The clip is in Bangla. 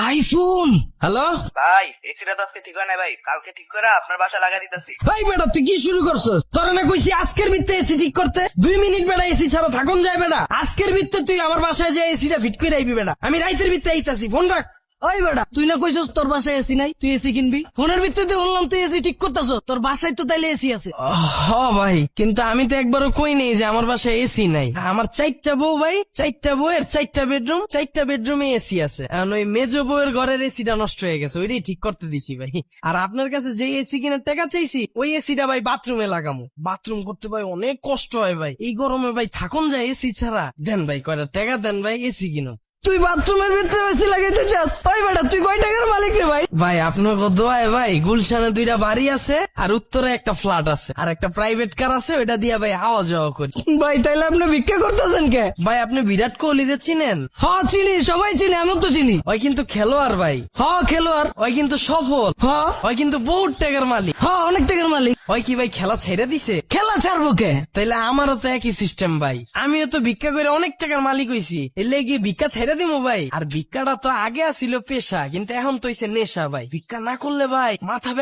IPhone hello? ভাই এসিটা তো আজকে ঠিক হয় না ভাই। কালকে ঠিক করে আপনার বাসা লাগা দিতেছি। ভাই বেটা তুই কি শুরু করছস? তোর না কইছি আজকের ভিত্তে এসি ঠিক করতে? দুই মিনিট বেটা এসি ছাড়া থাকুন যায় বেটা। আজকের ভিত্তে তুই আমার বাসায় যে এসিটা ফিট করে আইবি বেটা। আমি রাইতের ভিত্তে আইতাছি ফোন রাখ। ওই বেটা, তুই না কইছস তোর বাসায় এসি নাই? তুই এসি কিনবি? ফোনের ভিত্তিতে বললাম তুই এসি ঠিক করতেছ তোর বাসায় তো তাইলে এসি আছে। হ ভাই, কিন্তু আমি তো একবারও কই নেই যে আমার বাসায় এসি নাই। আমার চারটা বউ ভাই, চারটা বউয়ের চারটা বেডরুম, চারটা বেডরুমে এসি আছে। এখন ওই মেজো বউয়ের ঘরের এসিটা নষ্ট হয়ে গেছে, ওইটাই ঠিক করতে দিছি ভাই। আর আপনার কাছে যে এসি কিনার টাকা চাইছি, ওই এসিটা ভাই বাথরুমে লাগামো। বাথরুম করতে ভাই অনেক কষ্ট হয় ভাই। এই গরমে ভাই থাকুন যায় এসি ছাড়া। দেন ভাই, কয়টা টাকা দেন ভাই, এসি কিনো তুই বাথরুমের ভিতরে এসি লাগাইতে চাস? ওই বেটা তুই কয় টাকার মালিক রে ভাই? ভাই আপনার দোয়ায় ভাই ভাই গুলশানে দুইটা বাড়ি আছে আর উত্তরে একটা ফ্ল্যাট আছে। আর একটা প্রাইভেট কার আছে ওইটা দিয়া ভাই আওয়া যাওয়া করি। ভাই তাইলে আপনি ভিক্ষা করতেছেন কে? ভাই আপনি বিরাট কোহলি রে চিনেন? হ চিনি সবাই চিনি আমি তো চিনি। ওই কিন্তু খেলোয়াড় ভাই। হ খেলোয়াড়। ওই কিন্তু সফল। হ। ওই কিন্তু বহুত টাকার মালিক। হ অনেক টাকার মালিক। ওই কি ভাই, খেলা ছেড়ে দিছে? খেলা ছাড়বো কে? তাইলে আমারও তো একই সিস্টেম ভাই। আমিও তো ভিক্ষা করে অনেক টাকার মালিক হইছি। এলে গিয়ে ভিক্ষা ছেড়ে দিবো ভাই। আর ভিক্ষাটা তো আগে আসিল পেশা, কিন্তু এখন তো হইছে নেশা ভাই। ভিক্ষা না করলে ভাই, মাথা